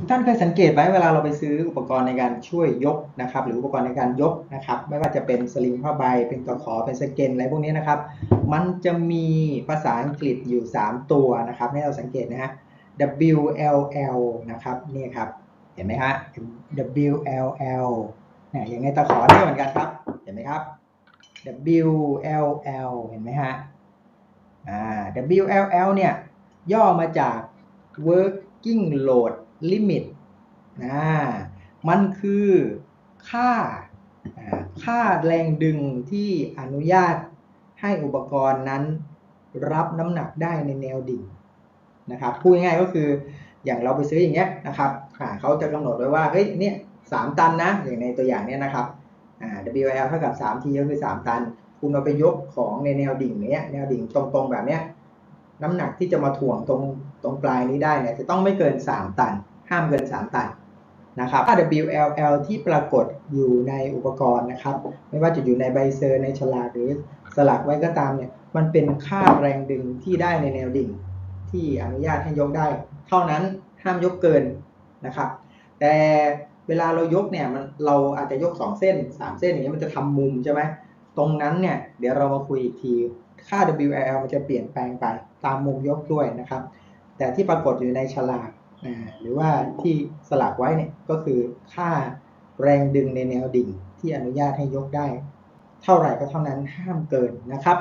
ทุกท่านเคยสังเกตไหมเวลาเราไปซื้ออุปกรณ์ในการช่วยยกนะครับ หรืออุปกรณ์ในการยกนะครับ ไม่ว่าจะเป็นสลิงผ้าใบ เป็นตะขอเป็นสเกนอะไรพวกนี้นะครับ มันจะมีภาษาอังกฤษอยู่ 3 ตัวนะครับ ให้เราสังเกตนะฮะ W L L นะครับนี่ครับ เห็นไหมฮะ W L L เนี่ยอย่างในตะขอนี่เหมือนกันครับ เห็นไหมครับ W L L เห็นไหมฮะอ่า W L L เนี่ยย่อมาจาก working load limit นะมันคือค่าค่าแรงดึงที่อนุญาตให้อุปกรณ์นั้นรับน้ำหนักได้ในแนวดิ่งนะครับพูดง่ายๆก็คืออย่างเราไปซื้ออย่างเงี้ยนะครับเขาจะกำหนดไว้ว่าเฮ้ยเนี่ยสามตันนะอย่างในตัวอย่างเนี้ยนะครับ WL เท่ากับ 3T ก็คือ 3 ตัน คุณเอาไปยกของในแนวดิ่งเนี้ยแนวดิ่งตรงๆแบบเนี้ยน้ำหนักที่จะมาถ่วงตรงตรงปลายนี้ได้เนี่ยจะต้องไม่เกิน 3 ตัน ห้ามเกิน 3 ตันนะครับค่า WLL ที่ปรากฏอยู่ในอุปกรณ์นะครับ ไม่ว่าจะอยู่ในใบเซอร์ในฉลากหรือสลักไว้ก็ตามเนี่ย มันเป็นค่าแรงดึงที่ได้ในแนวดิ่ง ที่อนุญาตให้ยกได้ เท่านั้นห้ามยกเกินนะครับ แต่เวลาเรายกเนี่ยมันเราอาจจะยก 2 เส้น 3 เส้นอย่างเงี้ยมันจะทำมุมใช่ไหมตรงนั้นเนี่ยเดี๋ยวเรามาคุยอีกทีค่า WL มันจะเปลี่ยนแปลงไปตามมุมยกด้วยนะครับ แต่ที่ปรากฏอยู่ในฉลาก หรือว่าที่สลักไว้เนี่ยก็คือค่าแรงดึงในแนวดิ่งที่อนุญาตให้ยกได้ เท่าไหร่ก็เท่านั้นห้ามเกินนะครับ